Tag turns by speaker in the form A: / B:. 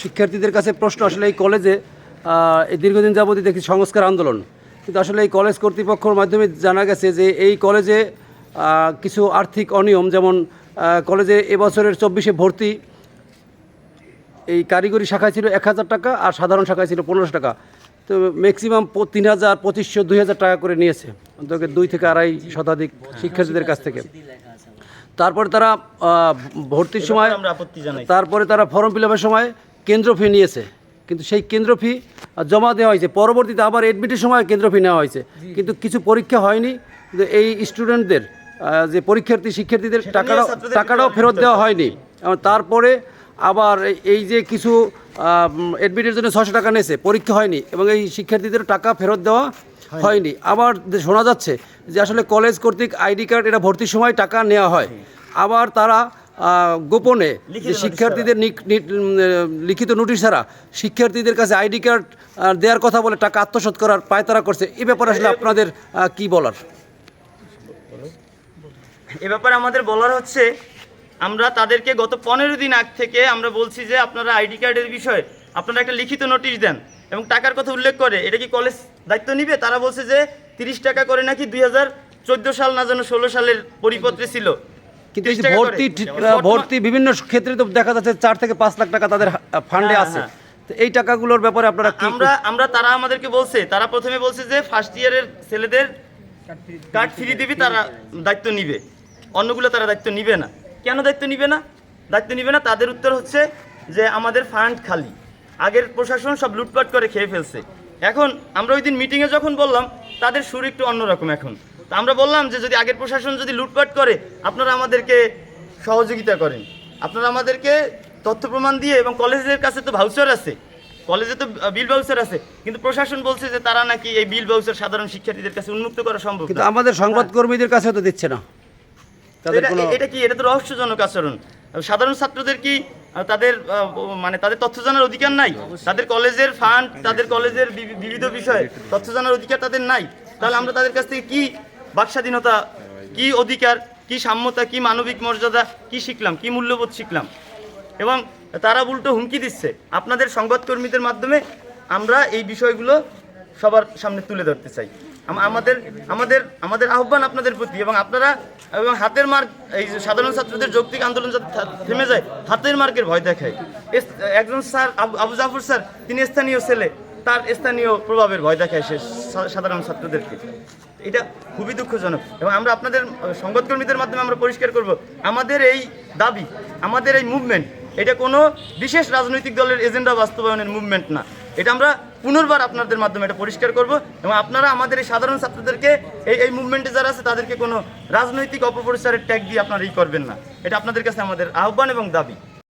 A: শিক্ষার্থীদের কাছে প্রশ্ন আসলে এই কলেজে এই দীর্ঘদিন যাবতীয় দেখি সংস্কার আন্দোলন। কিন্তু আসলে এই কলেজ কর্তৃপক্ষর মাধ্যমে জানা গেছে যে এই কলেজে কিছু আর্থিক অনিয়ম যেমন কলেজে এবছরের চব্বিশে ভর্তি এই কারিগরি শাখায় ছিল এক হাজার টাকা আর সাধারণ শাখায় ছিল পনেরোশো টাকা। তো ম্যাক্সিমাম তিন হাজার পঁচিশশো দুই হাজার টাকা করে নিয়েছে। অন্তত দুই থেকে আড়াই শতাধিক শিক্ষার্থীদের কাছ থেকে। তারপরে তারা ভর্তির সময়
B: আপত্তি জানাই।
A: তারপরে তারা ফর্ম ফিল আপের সময় কেন্দ্র ফি নিয়েছে। কিন্তু সেই কেন্দ্র ফি জমা দেওয়া হয়েছে। পরবর্তীতে আবার এডমিটের সময় কেন্দ্র ফি নেওয়া হয়েছে। কিন্তু কিছু পরীক্ষা হয়নি। এই স্টুডেন্টদের যে পরীক্ষার্থী শিক্ষার্থীদের টাকাটাও টাকাটাও ফেরত দেওয়া হয়নি। এবং তারপরে আবার এই- যে কিছু এডমিটের জন্য ছশো টাকা নিয়েছে। পরীক্ষা হয়নি এবং এই শিক্ষার্থীদের টাকা ফেরত দেওয়া হয়নি। আবার শোনা যাচ্ছে যে আসলে কলেজ কর্তৃক আইডি কার্ড এটা ভর্তির সময় টাকা নেওয়া হয়। আবার তারা গোপনে যে শিক্ষার্থীদের লিখিত নোটিশ ছাড়া শিক্ষার্থীদের কাছে আইডি কার্ড দেওয়ার কথা বলে টাকা আত্মসাৎ করার পায়তারা করছে এ ব্যাপারে আসলে আপনাদের কি বলার?
B: এ ব্যাপারে আমাদের বলার হচ্ছে আমরা তাদেরকে গত পনেরো দিন আগ থেকে আমরা বলছি যে আপনারা আইডি কার্ডের বিষয়ে আপনারা একটা লিখিত নোটিশ দেন এবং টাকার কথা উল্লেখ করে এটা কি কলেজ দায়িত্ব নিবে? তারা বলছে যে তিরিশ টাকা করে নাকি দুই হাজার চোদ্দ সাল না যেন ষোলো সালের পরিপত্রে ছিল।
A: কিন্তু এই যে
B: 30 টাকা করে।
A: ভর্তি ঠিক- ভর্তি বিভিন্ন ক্ষেত্রে তো দেখা যাচ্ছে চার থেকে পাঁচ লাখ টাকা তাদের ফান্ডে
B: হ্যাঁ,
A: আছে।
B: হ্যাঁ।
A: তো এই টাকাগুলোর ব্যাপারে আপনারা
B: আমরা আমরা তারা আমাদেরকে বলছে তারা প্রথমে বলছে যে ফার্স্ট ইয়ারের ছেলেদের কার্ড ফ্রি দিবি তারা দায়িত্ব নিবে। অন্যগুলো তারা দায়িত্ব নিবে না। কেন দায়িত্ব নিবে না? দায়িত্ব নিবে না তাদের উত্তর হচ্ছে যে আমাদের ফান্ড খালি। আগের প্রশাসন সব লুটপাট করে খেয়ে ফেলছে। এখন আমরা ওই দিন মিটিংয়ে যখন বললাম তাদের সুর একটু অন্যরকম এখন। তা আমরা বললাম যে যদি আগের প্রশাসন যদি লুটপাট করে আপনারা আমাদেরকে সহযোগিতা করেন। আপনারা আমাদেরকে তথ্য প্রমাণ দিয়ে এবং কলেজের কাছে তো ভাউচার আছে কলেজে তো বিল বাউচার আছে কিন্তু প্রশাসন বলছে যে তারা নাকি এই বিল বাউচার সাধারণ শিক্ষার্থীদের কাছে উন্মুক্ত করা সম্ভব
A: কিন্তু। আমাদের সংবাদকর্মীদের কাছে তো দিচ্ছে না। তাদের
B: এটা- এটা কি? এটা তো রহস্যজনক আচরণ। সাধারণ ছাত্রদের কি তাদের মানে তাদের তথ্য জানার অধিকার নাই? তাদের কলেজের ফান্ড তাদের কলেজের বিবিধ বিষয়ে তথ্য জানার অধিকার তাদের নাই? তাহলে আমরা তাদের কাছ থেকে কি বাকস্বাধীনতা, কি অধিকার, কি সাম্যতা, কি মানবিক মর্যাদা, কি শিখলাম, কি মূল্যবোধ শিখলাম? এবং তারা উল্টো হুমকি দিচ্ছে। আপনাদের সংবাদকর্মীদের মাধ্যমে আমরা এই বিষয়গুলো সবার সামনে তুলে ধরতে চাই। আমাদের আমাদের আমাদের আহ্বান আপনাদের প্রতি এবং আপনারা, এবং হাতের মার্ক, এই সাধারণ ছাত্রদের যৌক্তিক আন্দোলন থেমে যায়, হাতের মার্কের ভয় দেখায়। একজন স্যার আবু- জাফর স্যার, তিনি স্থানীয় ছেলে, তার স্থানীয় প্রভাবের ভয় দেখায় সা- সাধারণ ছাত্রদেরকে। এটা খুবই দুঃখজনক। এবং আমরা আপনাদের সংবাদকর্মীদের মাধ্যমে আমরা পরিষ্কার করব, আমাদের এই দাবি, আমাদের এই মুভমেন্ট এটা কোনো বিশেষ রাজনৈতিক দলের এজেন্ডা বাস্তবায়নের মুভমেন্ট না। এটা আমরা পুনর্বার আপনাদের মাধ্যমে এটা পরিষ্কার করব এবং আপনারা আমাদের এই সাধারণ ছাত্রদেরকে, এই এই মুভমেন্টে যারা আছে, তাদেরকে কোনো রাজনৈতিক অপপ্রচারের ট্যাগ দিয়ে আপনারা ই করবেন না। এটা আপনাদের কাছে আমাদের আহ্বান এবং দাবি।